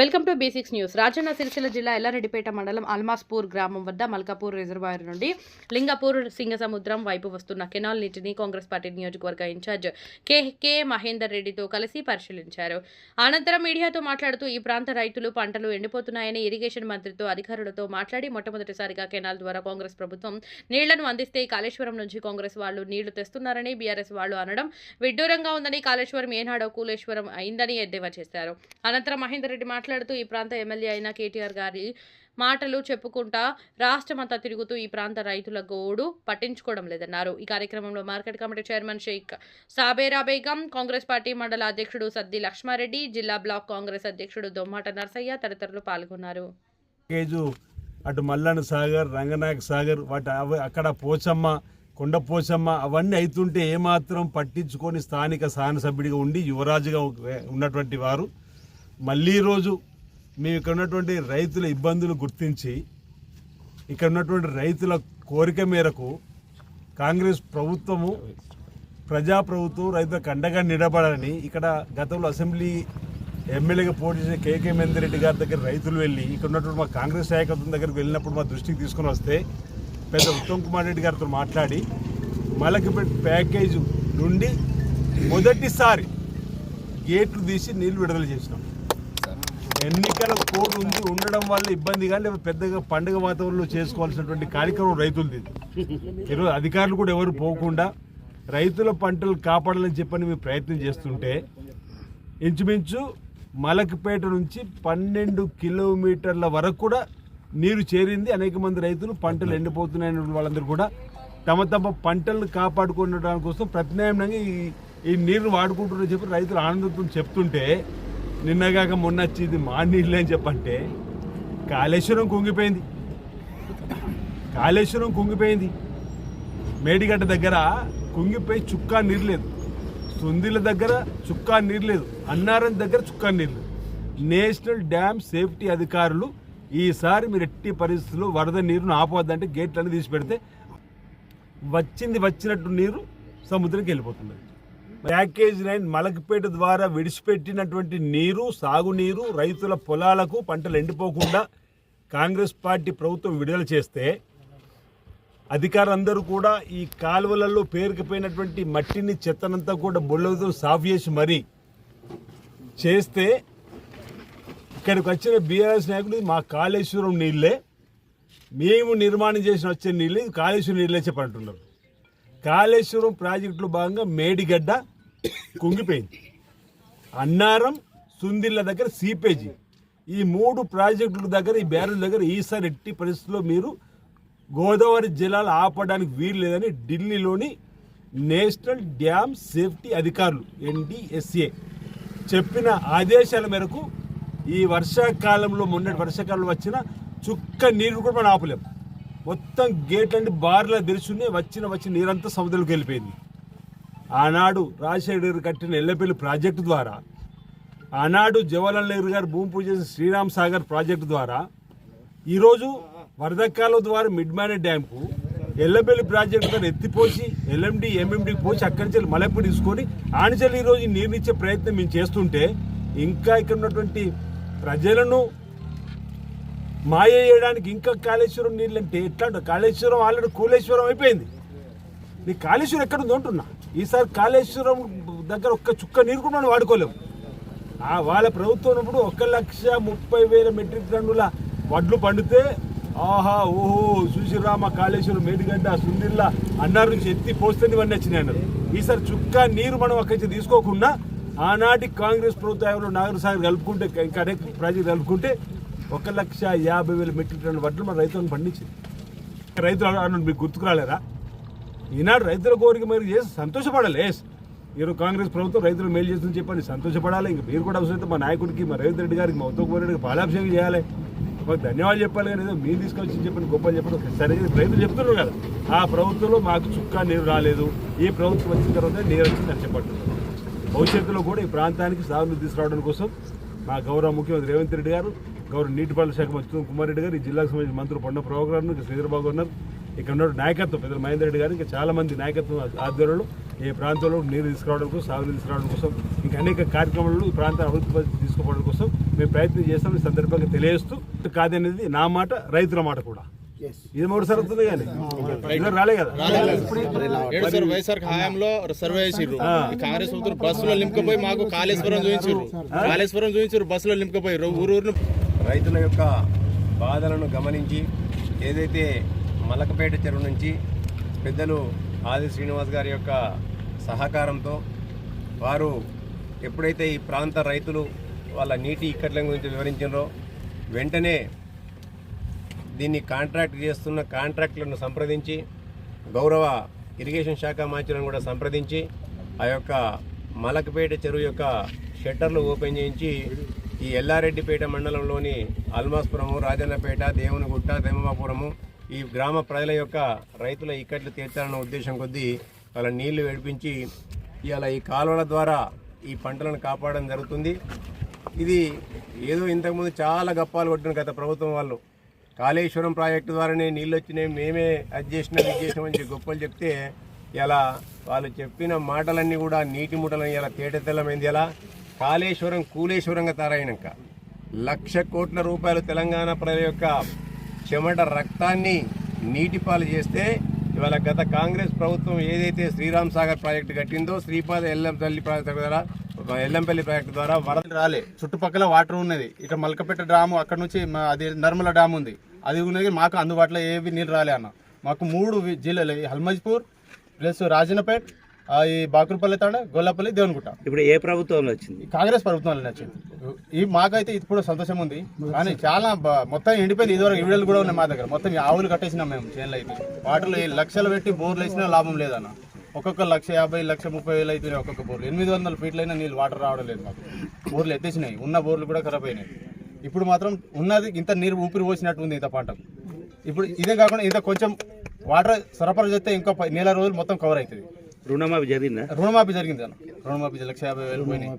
Welcome to basics news. Rajanna Sirisilla జిల్లా ఎల్లారెడ్డిపేట మండలం అల్మాస్పూర్ గ్రామం వద్ద మల్కాపూర్ రిజర్వాయర్ నుండి లింగపూర్ సింగసముద్రం వైపు వస్తున్న కెనాల్ నీటిని కాంగ్రెస్ పార్టీ నియోజకవర్గ ఇన్ఛార్జ్ కె మహేందర్ రెడ్డితో కలిసి పరిశీలించారు. అనంతరం మీడియాతో మాట్లాడుతూ ఈ ప్రాంత రైతులు పంటలు ఎండిపోతున్నాయని ఇరిగేషన్ మంత్రితో అధికారులతో మాట్లాడి మొట్టమొదటిసారిగా కెనాల్ ద్వారా కాంగ్రెస్ ప్రభుత్వం నీళ్ళను అందిస్తే కాళేశ్వరం నుంచి కాంగ్రెస్ వాళ్ళు నీళ్ళు తెస్తున్నారని బీఆర్ఎస్ వాళ్ళు అనడం విడ్డూరంగా ఉందని కాళేశ్వరం ఏనాడో కూలేశ్వరం అయిందని ఎద్దేవా చేశారు. అనంతరం మహేందర్ రెడ్డి మాట్లాడుతూ ఈ ప్రాంత ఎమ్మెల్యే అయిన కేటీఆర్ గారి మాటలు చెప్పుకుంటా రాష్ట్రమంతా తిరుగుతూ ఈ ప్రాంత రైతుల గోడు పట్టించుకోవడం లేదన్నారు. ఈ కార్యక్రమంలో market committee chairman Sheikh Sabera Begum Congress party మండల అధ్యక్షుడు సద్ది లక్ష్మారెడ్డి జిల్లా బ్లాక్ కాంగ్రెస్ అధ్యక్షుడు దొమ్మాట నర్సయ్య తదితరులు పాల్గొన్నారు. అటు మల్లన్న సాగర్ రంగనాయక సాగర్ వాటి అక్కడ పోచమ్మ కొండ పోచమ్మ అవన్నీ అవుతుంటే ఏమాత్రం పట్టించుకొని స్థానిక శాసనసభ్యుడిగా ఉండి యువరాజుగా ఉన్నటువంటి వారు. మళ్ళీ రోజు మేము ఇక్కడ ఉన్నటువంటి రైతుల ఇబ్బందులు గుర్తించి ఇక్కడ ఉన్నటువంటి రైతుల కోరిక మేరకు కాంగ్రెస్ ప్రభుత్వము ప్రజాప్రభుత్వం రైతులకు అండగా నిలబడాలని ఇక్కడ గతంలో అసెంబ్లీ ఎమ్మెల్యేగా పోటీ చేసిన కేకే మేందిరెడ్డి గారి దగ్గర రైతులు వెళ్ళి ఇక్కడ ఉన్నటువంటి మా కాంగ్రెస్ నాయకత్వం దగ్గరికి వెళ్ళినప్పుడు మా దృష్టికి తీసుకొని వస్తే పెద్ద ఉత్తమ్ కుమార్ రెడ్డి గారితో మాట్లాడి మలకిపేట ప్యాకేజ్ నుండి మొదటిసారి గేట్లు తీసి నీళ్ళు విడుదల చేసినాం. ఎన్నికల కోడ్ ఉంది ఉండడం వల్ల ఇబ్బంది కానీ పెద్దగా పండుగ వాతావరణంలో చేసుకోవాల్సినటువంటి కార్యక్రమం రైతులది. ఈరోజు అధికారులు కూడా ఎవరు పోకుండా రైతుల పంటలు కాపాడాలని చెప్పని మేము ప్రయత్నం చేస్తుంటే ఇంచుమించు మలకపేట నుంచి పన్నెండు కిలోమీటర్ల వరకు కూడా నీరు చేరింది. అనేక మంది రైతులు పంటలు ఎండిపోతున్నాయని వాళ్ళందరూ కూడా తమ తమ పంటలను కాపాడుకోవడం కోసం ప్రత్యామ్నాయంగా ఈ ఈ నీరుని వాడుకుంటున్నారని చెప్పి రైతులు ఆనందంతో చెప్తుంటే నిన్నగాక మొన్న వచ్చింది మా నీళ్ళు అని చెప్పంటే కాళేశ్వరం కుంగిపోయింది. కాళేశ్వరం కుంగిపోయింది. మేడిగడ్డ దగ్గర కుంగిపోయి చుక్కా నీరు లేదు. సుందిల దగ్గర చుక్కా నీరు లేదు. అన్నారం దగ్గర చుక్కా నీరు నేషనల్ డ్యామ్ సేఫ్టీ అధికారులు ఈసారి మీరు ఎట్టి పరిస్థితుల్లో వరద నీరును ఆపవద్దంటే గేట్లన్నీ తీసి పెడితే వచ్చింది వచ్చినట్టు నీరు సముద్రంకి వెళ్ళిపోతున్నది ప్యాకేజ్ లైన్ మలకపేట ద్వారా విడిచిపెట్టినటువంటి నీరు సాగునీరు రైతుల పొలాలకు పంటలు ఎండిపోకుండా కాంగ్రెస్ పార్టీ ప్రభుత్వం విడుదల చేస్తే అధికారులందరూ కూడా ఈ కాలువలలో పేరుకుపోయినటువంటి మట్టిని చెత్తనంతా కూడా బొల్లతో సాఫ్ చేసి మరీ చేస్తే ఇక్కడికి వచ్చిన బీఆర్ఎస్ నాయకులు మా కాళేశ్వరం నీళ్ళే మేము నిర్మాణం చేసిన వచ్చే నీళ్ళు కాళేశ్వరం నీళ్ళే చెప్పంటున్నారు. కాళేశ్వరం ప్రాజెక్టులో భాగంగా మేడిగడ్డ కుంగిపోయింది. అన్నారం సుందిళ్ళ దగ్గర సీపేజీ. ఈ మూడు ప్రాజెక్టుల దగ్గర ఈ బ్యారేజ్ దగ్గర ఈసారి ఎట్టి పరిస్థితుల్లో మీరు గోదావరి జలాలు ఆపడానికి వీలు లేదని ఢిల్లీలోని నేషనల్ డ్యామ్ సేఫ్టీ అధికారులు ఎన్డిఎస్ఏ చెప్పిన ఆదేశాల మేరకు ఈ వర్షాకాలంలో మొన్నటి వర్షాకాలంలో వచ్చిన చుక్క నీరు కూడా మనం ఆపలేం. మొత్తం గేట్లన్నీ బార్లా తెరిచున్నాయి. వచ్చిన వచ్చిన నీరంతా సముద్రంలోకి వెళ్ళిపోయింది. ఆనాడు రాజశేఖర గారు కట్టిన ఎల్లపల్లి ప్రాజెక్టు ద్వారా ఆనాడు జవహర్లాల్ నెహ్రూ గారు భూమి పూజ చేసిన శ్రీరామ్ సాగర్ ప్రాజెక్టు ద్వారా ఈరోజు వరదకాలం ద్వారా మిడ్మానే డ్యాంకు ఎల్లబెల్లి ప్రాజెక్టు ద్వారా ఎత్తిపోసి ఎల్ఎండి ఎంఎండి పోసి అక్కడి నుంచి మలెప్పుడు తీసుకొని ఆనిచల్ ఈరోజు నీరునిచ్చే ప్రయత్నం మేము చేస్తుంటే ఇంకా ఇక్కడ ఉన్నటువంటి ప్రజలను మాయ చేయడానికి ఇంకా కాళేశ్వరం నీళ్ళు అంటే ఎట్లా అంటారు? కాళేశ్వరం ఆల్రెడీ కూలేశ్వరం అయిపోయింది. నీ కాళేశ్వరం ఎక్కడ ఉంది అంటున్నా. ఈసారి కాళేశ్వరం దగ్గర ఒక్క చుక్క నీరు కూడా మనం వాడుకోలేము. ఆ వాళ్ళ ప్రభుత్వం ఉన్నప్పుడు ఒక లక్ష ముప్పై వేల మెట్రిక్ టన్నుల వడ్లు పండితే ఆహా ఓహో సుశీరామ కాళేశ్వరం మేడిగడ్డ సుందిల్ల అన్నారు నుంచి ఎత్తి పోస్తే ఇవన్నీ వచ్చినాయి అన్నారు. ఈసారి చుక్క నీరు మనం అక్కడి తీసుకోకుండా ఆనాటి కాంగ్రెస్ ప్రభుత్వంలో నాగర్ సాగర్ కలుపుకుంటే ఇంకా అనేక ప్రజలు కలుపుకుంటే ఒక లక్ష యాభై వేల మెట్రిక్ టన్నుల వడ్లు మన రైతులను పండించింది. రైతులు అన్న మీకు గుర్తుకు రాలేరా ఈనాడు రైతుల కోరిక మీరు చేసి సంతోషపడాలి ఎస్ ఈరోజు కాంగ్రెస్ ప్రభుత్వం రైతులు మేలు చేస్తుందని చెప్పని సంతోషపడాలి. ఇంక మీరు కూడా అవసరం మా నాయకుడికి మా రేవంత్ రెడ్డి గారికి మా ఉత్తమ్ కుమార్ రెడ్డికి పాలాభిషేకం చేయాలి. మాకు ధన్యవాదాలు చెప్పాలి కానీ ఏదో మీరు తీసుకొచ్చి చెప్పిన గొప్పలు చెప్పడం సరే రైతులు చెప్తున్నారు కదా ఆ ప్రభుత్వంలో మాకు చుక్క నీరు రాలేదు. ఈ ప్రభుత్వం వచ్చిన తర్వాత నీరు వచ్చింది అని భవిష్యత్తులో కూడా ఈ ప్రాంతానికి సాగునీరు తీసుకురావడం కోసం మా గౌరవ ముఖ్యమంత్రి రేవంత్ రెడ్డి గారు గౌరవ నీటిపారుదల శాఖ మంత్రి కుమార్ రెడ్డి గారు ఈ జిల్లాకు సంబంధించిన మంత్రులు పొన్న ప్రభాకర్ గారు శ్రీధరబాబు ఉన్నారు. ఇక్కడ ఉన్న నాయకత్వం పెద్దలు మహేందర్ రెడ్డి గారు ఇంకా చాలా మంది నాయకత్వం ఆధ్వర్యంలో ఈ ప్రాంతంలో నీరు తీసుకురావడం కోసం సాగు నీరు తీసుకురావడం కోసం ఇంకా అనేక కార్యక్రమాలు ఈ ప్రాంతాన్ని అభివృద్ధి తీసుకోవడం కోసం మేము ప్రయత్నం చేస్తాం ఈ సందర్భంగా తెలియజేస్తూ కాదనేది నా మాట రైతుల మాట కూడా. ఇది మూడు అవుతుంది కానీ? రాలే కదా. ఏడు సార్ వైఎస్ఆర్ హయాంలో సర్వే చేసిర్రు. కాంగ్రెస్ ప్రభుత్వం బస్సులో నింపుకపోయి మాకు కాళేశ్వరం చూపించారు కాళేశ్వరం చూపించారు బస్సులో నింపుకపోయి. ఊరు ఊరు రైతుల యొక్క బాధలను గమనించి ఏదైతే మలకపేట చెరువు నుంచి పెద్దలు ఆది శ్రీనివాస్ గారి యొక్క సహకారంతో వారు ఎప్పుడైతే ఈ ప్రాంత రైతులు వాళ్ళ నీటి ఇక్కట్ల గురించి వివరించారో వెంటనే దీన్ని కాంట్రాక్ట్ చేస్తున్న కాంట్రాక్టులను సంప్రదించి గౌరవ ఇరిగేషన్ శాఖ మంత్రులను కూడా సంప్రదించి ఆ యొక్క మలకపేట చెరువు యొక్క షట్టర్లు ఓపెన్ చేయించి ఈ ఎల్లారెడ్డిపేట మండలంలోని అల్మాస్పురము రాజన్నపేట దేవునిగుట్ట దేమమాపురము ఈ గ్రామ ప్రజల యొక్క రైతుల ఇక్కట్లు తీర్చాలన్న ఉద్దేశం కొద్దీ వాళ్ళ నీళ్ళు విడిపించి ఇవాళ ఈ కాలువల ద్వారా ఈ పంటలను కాపాడడం జరుగుతుంది. ఇది ఏదో ఇంతకుముందు చాలా గప్పాలు కొట్టిన గత ప్రభుత్వం వాళ్ళు. కాళేశ్వరం ప్రాజెక్టు ద్వారానే నీళ్ళు వచ్చినాయి మేమే అది చేసినాం ఇది చేసినామని గొప్పలు చెప్తే ఇలా వాళ్ళు చెప్పిన మాటలన్నీ కూడా నీటి ముటలని ఇలా తేట తెల్లమైంది ఎలా? కాళేశ్వరం కూలేశ్వరంగా తయారైనాక లక్ష కోట్ల రూపాయలు తెలంగాణ ప్రజల యొక్క చెమట రక్తాన్ని నీటిపాలు చేస్తే ఇవాళ గత కాంగ్రెస్ ప్రభుత్వం ఏదైతే శ్రీరామ్ సాగర్ ప్రాజెక్టు కట్టిందో శ్రీపాద ఎల్లంపల్లి ప్రాజెక్టు ద్వారా ఎల్లంపల్లి ప్రాజెక్టు ద్వారా వరద రాలే. చుట్టుపక్కల వాటర్ ఉన్నది. ఇక మల్కపేట డ్యాము అక్కడ నుంచి మా- అది నర్మల డ్యామ్ ఉంది. అది ఉన్నది మాకు అందుబాటులో ఏవి నీళ్ళు రాలే అన్న. మాకు మూడు జిల్లాలు ఈ హల్మజ్పూర్ ప్లస్ రాజన్నపేట్ ఆ, ఈ బాకులపల్లి తాండ గొల్లపల్లి దేవునిగుట్ట. ఇప్పుడు ఏ ప్రభుత్వంలో వచ్చింది? కాంగ్రెస్ ప్రభుత్వం నచ్చింది ఈ మాకైతే ఇప్పుడు సంతోషం ఉంది. కానీ చాలా మొత్తం ఎండిపోయింది. ఇదివరకు ఇవిడలు కూడా ఉన్నాయి మా దగ్గర. మొత్తం ఈ ఆవులు కట్టేసినాం మేము చేనులు అయితే. వాటిలో ఈ లక్షలు పెట్టి బోర్లు వేసినా లాభం లేదన్న. ఒక్కొక్క లక్ష యాభై లక్ష ముప్పై వేలు అయిపోయినాయి ఒక్కొక్క బోర్లు. ఎనిమిది వందల ఫీట్లైనా నీళ్ళు వాటర్ రావడం లేదు మాకు. బోర్లు ఎత్తేసినాయి. ఉన్న బోర్లు కూడా ఖరాబ్ అయినాయి. ఇప్పుడు మాత్రం ఉన్నది ఇంత నీరు ఊపిరి పోసినట్టు ఉంది ఇంత పంటకు ఇప్పుడు ఇదే కాకుండా ఇంత కొంచెం వాటర్ సరఫరా చేస్తే ఇంకో నెల రోజులు మొత్తం కవర్ అవుతుంది. రుణమాఫీ జరిగిందా? రుణమాఫీ జరిగింది అన్న. రుణమాఫీ లక్ష యాభై వేలు పోయినాయి.